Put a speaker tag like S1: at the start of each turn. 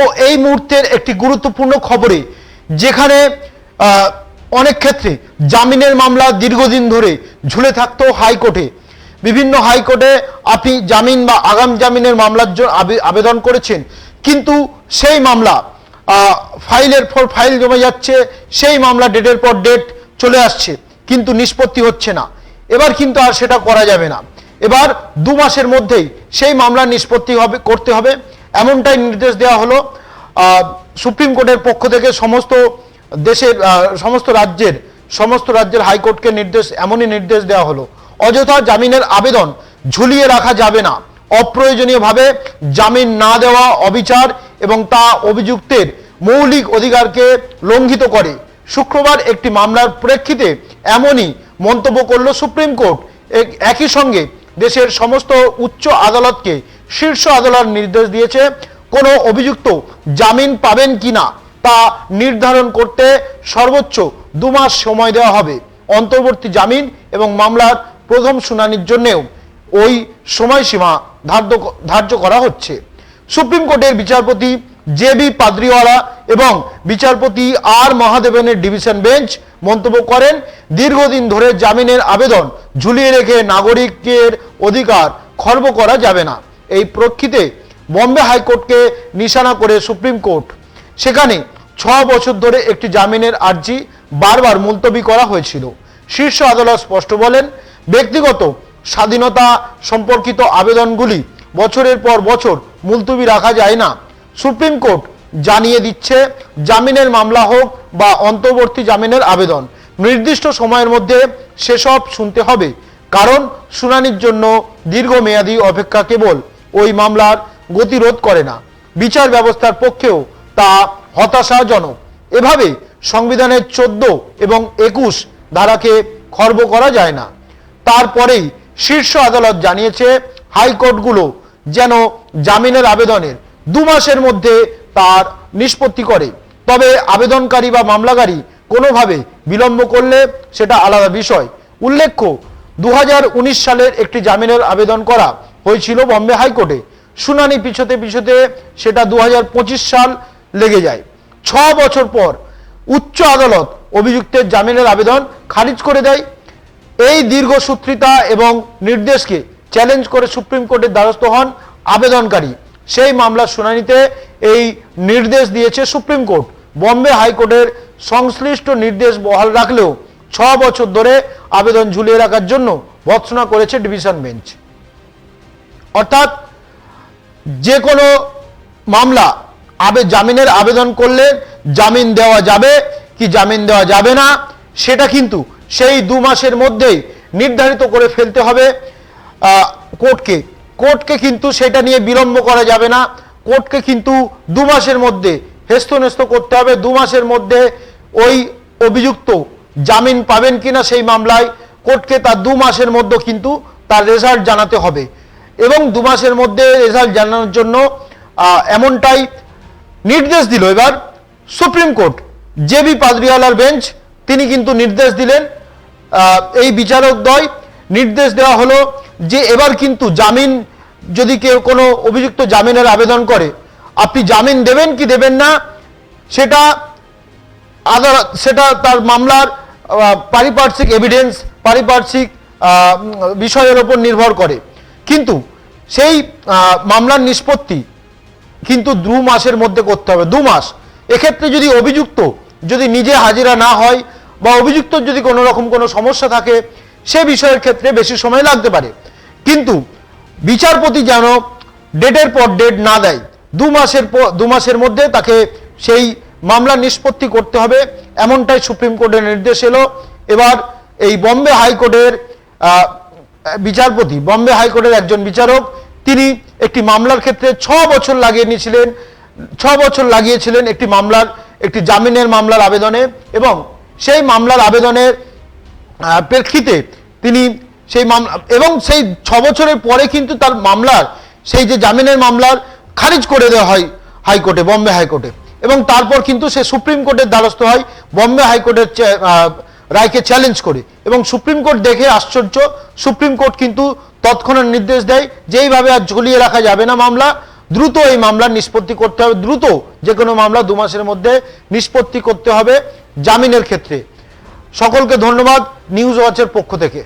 S1: ও এই মুহূর্তের একটি গুরুত্বপূর্ণ খবরে, যেখানে অনেক ক্ষেত্রে জামিনের মামলা দীর্ঘদিন ধরে ঝুলে থাকতো হাইকোর্টে। বিভিন্ন হাইকোর্টে আপনি জামিন বা আগাম জামিনের মামলার জন্য আবে- আবেদন করেছেন, কিন্তু সেই মামলা ফাইলের পর ফাইল জমে যাচ্ছে, সেই মামলা ডেটের পর ডেট চলে আসছে, কিন্তু নিষ্পত্তি হচ্ছে না। এবার কিন্তু আর সেটা করা যাবে না। এবার দু মাসের মধ্যেই সেই মামলা নিষ্পত্তি হবে, করতে হবে। এমনটাই নির্দেশ দেওয়া হলো। সুপ্রিম কোর্টের পক্ষ থেকে সমস্ত দেশের সমস্ত রাজ্যের সমস্ত রাজ্যের হাইকোর্টকে নির্দেশ, এমনই নির্দেশ দেওয়া হলো। অযথা জামিনের আবেদন ঝুলিয়ে রাখা যাবে না। অপ্রয়োজনীয়ভাবে জামিন না দেওয়া অবিচার এবং তা অভিযুক্তের মৌলিক অধিকারকে লঙ্ঘিত করে। শুক্রবার একটি মামলার প্রেক্ষিতে এমনই মন্তব্য করল সুপ্রিম কোর্ট। এক- একই সঙ্গে দেশের সমস্ত উচ্চ আদালতকে শীর্ষ আদালত নির্দেশ দিয়েছে, কোনো অভিযুক্ত জামিন পাবেন কিনা তা নির্ধারণ করতে সর্বোচ্চ দু মাস সময় দেওয়া হবে। অন্তর্বর্তী জামিন এবং মামলার প্রথম শুনানির জন্যেও ওই সময়সীমা ধার্য ধার্য করা হচ্ছে। সুপ্রিম কোর্টের বিচারপতি জে বি পাদ্রিওয়ালা এবং বিচারপতি আর মহাদেবনের ডিভিশন বেঞ্চ মন্তব্য করেন, দীর্ঘদিন ধরে জামিনের আবেদন ঝুলিয়ে রেখে নাগরিকের অধিকার খর্ব করা যাবে না। এই প্রেক্ষিতে বম্বে হাইকোর্টকে নিশানা করে সুপ্রিম কোর্ট। সেখানে ছ বছর ধরে একটি জামিনের আর্জি বারবার মুলতবি করা হয়েছিল। শীর্ষ আদালত স্পষ্ট বলেন, ব্যক্তিগত স্বাধীনতা সম্পর্কিত আবেদনগুলি বছরের পর বছর মুলতবি রাখা যায় না। সুপ্রিম কোর্ট জানিয়ে দিচ্ছে, জামিনের মামলা হোক বা অন্তর্বর্তী জামিনের আবেদন, নির্দিষ্ট সময়ের মধ্যে সেসব শুনতে হবে। কারণ শুনানির জন্য দীর্ঘমেয়াদী অপেক্ষা কেবল ওই মামলার গতিরোধ করে না। বিচার ব্যবস্থার পক্ষেও তা হতাশাজনক। এভাবে সংবিধানের চোদ্দ এবং একুশ ধারাকে খর্ব করা যায় না। তারপরেই শীর্ষ আদালত জানিয়েছে, হাইকোর্টগুলো যেন জামিনের আবেদনের দু মাসের মধ্যে তার নিষ্পত্তি করে। তবে আবেদনকারী বা মামলাকারী কোনোভাবে বিলম্ব করলে সেটা আলাদা বিষয়। উল্লেখ্য দু হাজার উনিশ সালের একটি জামিনের আবেদন করা হয়েছিল বম্বে হাইকোর্টে। শুনানি পিছতে পিছতে সেটা দু হাজার পঁচিশ সাল লেগে যায়। ছ বছর পর উচ্চ আদালত অভিযুক্তের জামিনের আবেদন খারিজ করে দেয়। এই দীর্ঘসূত্রিতা এবং নির্দেশকে চ্যালেঞ্জ করে সুপ্রিম কোর্টের দ্বারস্থ হন আবেদনকারী। সেই মামলার শুনানিতে এই নির্দেশ দিয়েছে সুপ্রিম কোর্ট। বম্বে হাইকোর্টের সংশ্লিষ্ট নির্দেশ বহাল রাখলেও ছ বছর ধরে আবেদন ঝুলিয়ে রাখার জন্য ভৎসনা করেছে ডিভিশন বেঞ্চ। অর্থাৎ যে কোনো মামলা আবে জামিনের আবেদন করলে জামিন দেওয়া যাবে কি জামিন দেওয়া যাবে না, সেটা কিন্তু সেই দু মাসের মধ্যেই নির্ধারিত করে ফেলতে হবে কোর্টকে। কোর্টকে কিন্তু সেটা নিয়ে বিলম্ব করা যাবে না। কোর্টকে কিন্তু দু মাসের মধ্যে হেস্তনেস্ত করতে হবে। দু মাসের মধ্যে ওই অভিযুক্ত জামিন পাবেন কিনা সেই মামলায় কোর্টকে তার দু মাসের মধ্যে কিন্তু তার রেজাল্ট জানাতে হবে। এবং দু মাসের মধ্যে রেজাল্ট জানানোর জন্য এমনটাই নির্দেশ দিল এবার সুপ্রিম কোর্ট। জে বি পাদরিওয়ালার বেঞ্চ, তিনি কিন্তু নির্দেশ দিলেন এই বিচারকদ্বয় নির্দেশ দেওয়া হলো যে এবার কিন্তু জামিন, যদি কেউ কোনো অভিযুক্ত জামিনের আবেদন করে, আপনি জামিন দেবেন কি দেবেন না, সেটা আদালত সেটা তার মামলার পারিপার্শ্বিক এভিডেন্স পারিপার্শ্বিক বিষয়ের ওপর নির্ভর করে। কিন্তু সেই মামলার নিষ্পত্তি কিন্তু দু মাসের মধ্যে করতে হবে, দু মাস। এক্ষেত্রে যদি অভিযুক্ত যদি নিজে হাজিরা না হয় বা অভিযুক্ত যদি কোনো রকম কোনো সমস্যা থাকে, সে বিষয়ের ক্ষেত্রে বেশি সময় লাগতে পারে। কিন্তু বিচারপতি যেন ডেটের পর ডেট না দেয়, দু মাসের পর, দু মাসের মধ্যে তাকে সেই মামলা নিষ্পত্তি করতে হবে, এমনটাই সুপ্রিম কোর্টের নির্দেশ এলো। এবার এই বম্বে হাইকোর্টের বিচারপতি, বম্বে হাইকোর্টের একজন বিচারক, তিনি একটি মামলার ক্ষেত্রে ছ বছর লাগিয়ে নিয়েছিলেন, ছ বছর লাগিয়েছিলেন একটি মামলার, একটি জামিনের মামলার আবেদনে এবং সেই মামলার আবেদনের প্রেক্ষিতে তিনি সেই মামলা এবং সেই ছ বছরের পরে কিন্তু তার মামলার, সেই যে জামিনের মামলার খারিজ করে দেওয়া হয় হাইকোর্টে, বম্বে হাইকোর্টে। এবং তারপর কিন্তু সে সুপ্রিম কোর্টের দ্বারস্থ হয়, বম্বে হাইকোর্টের রায়কে চ্যালেঞ্জ করে। এবং সুপ্রিম কোর্ট দেখে আশ্চর্য, সুপ্রিম কোর্ট কিন্তু তৎক্ষণাৎ নির্দেশ দেয় যে এইভাবে আর ঝুলিয়ে রাখা যাবে না মামলা, দ্রুত এই মামলার নিষ্পত্তি করতে হবে, দ্রুত যে কোনো মামলা দু মাসের মধ্যে নিষ্পত্তি করতে হবে জামিনের ক্ষেত্রে। সকলকে ধন্যবাদ নিউজ ওয়াচের পক্ষ থেকে।